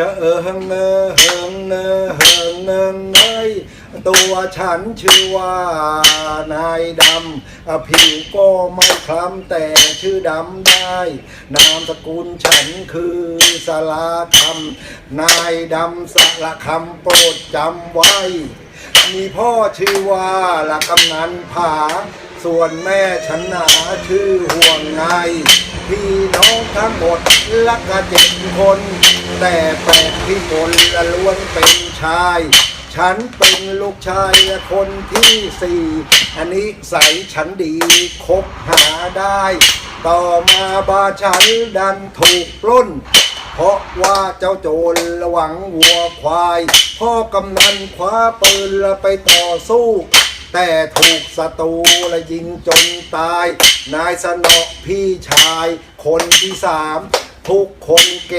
ชะเอิงเนอเฮิงเนอเฮิงเนอเนยตัวฉันชื่อว่านายดำผิวก็ไม่คล้ำแต่ชื่อดำได้ นามสกุลฉันคือสลาคำนายดำสละคำโปรดจำไว้ มีพ่อชื่อว่าละกำนันผา ส่วนแม่ฉันหนาชื่อห่วงไงพี่น้องทั้งหมดละกะเจ็ดคน แต่แปดที่คนละล้วนเป็นชาย ฉันเป็นลูกชายคนที่สี่อันนี้ใสฉันดีคบหาได้ ต่อมาบาฉันดันถูกปล้น เพราะว่าเจ้าโจรระวังวัวควาย พ่อกำนันคว้าปืนล้วไปต่อสู้แต่ถูกศัตรูและยิงจนตาย นายสนอพี่ชาย คนที่สาม ทุกคนเก